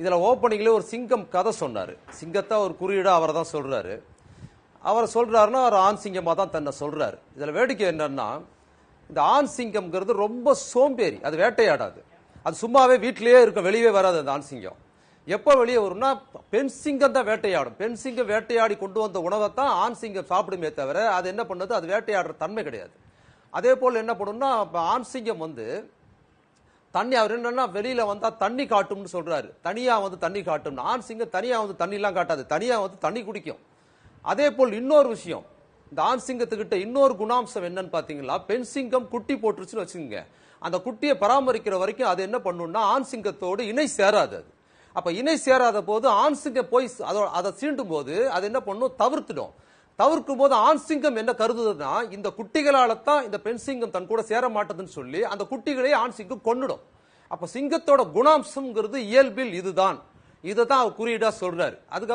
இதில் ஓப்பனிங்ல ஒரு சிங்கம் கதை சொன்னார். சிங்கத்தை ஒரு குறியீடாக அவரை தான் சொல்கிறாரு அவர் சொல்கிறாருன்னா அவர் ஆண் சிங்கமாக தான் தன்னை சொல்கிறாரு இதில் வேடிக்கை என்னன்னா இந்த ஆண் சிங்கம்ங்கிறது ரொம்ப சோம்பேறி அது வேட்டையாடாது. அது சும்மாவே வீட்டிலேயே இருக்கும் வெளியே வராது அந்த ஆண் சிங்கம். எப்போ வெளியே வரும்னா பெண் சிங்கம் தான் வேட்டையாடும். பெண் சிங்கம் வேட்டையாடி கொண்டு வந்த உணவை தான் ஆண் சிங்கம் சாப்பிடுமே தவிர அது என்ன பண்ணுது? அது வேட்டையாடுற தன்மை கிடையாது. அதே போல் என்ன பண்ணும்னா ஆண் சிங்கம் வந்து தண்ணி அவர் என்னன்னா வெளியில வந்தா தண்ணி காட்டும்னு சொல்றாரு. தனியா வந்து தண்ணி காட்டும் ஆண் சிங்கம் தனியா வந்து தண்ணி எல்லாம் காட்டாது. தனியா வந்து தண்ணி குடிக்கும். அதே போல் இன்னொரு விஷயம். இந்த ஆண் சிங்கத்துக்கிட்ட இன்னொரு குணாம்சம் என்னன்னு பாத்தீங்களா? பெண் சிங்கம் குட்டி போட்டுருச்சுன்னு வச்சுக்கோங்க. அந்த குட்டியை பராமரிக்கிற வரைக்கும் அது என்ன பண்ணும்னா ஆண் சிங்கத்தோடு இணை சேராது அது. அப்ப இணை சேராத போது ஆண் சிங்கம் போய் அதை சீண்டும் போது அது என்ன பண்ணும்? தவிர்த்துடும். தவிர்க்கும் போது ஆண் சிங்கம் என்ன கருதுதுன்னா இந்த குட்டிகளால தான் இந்த பெண் சிங்கம் தன் கூட சேர மாட்டதுன்னு சொல்லி அந்த குட்டிகளை ஆண் சிங்கம் கொன்னுடும். அப்ப சிங்கத்தோட குணாம்சம்ங்கிறது இயல்பில் இதுதான். இதை தான் அவர் குறியீடா சொல்றாரு. அதுக்கு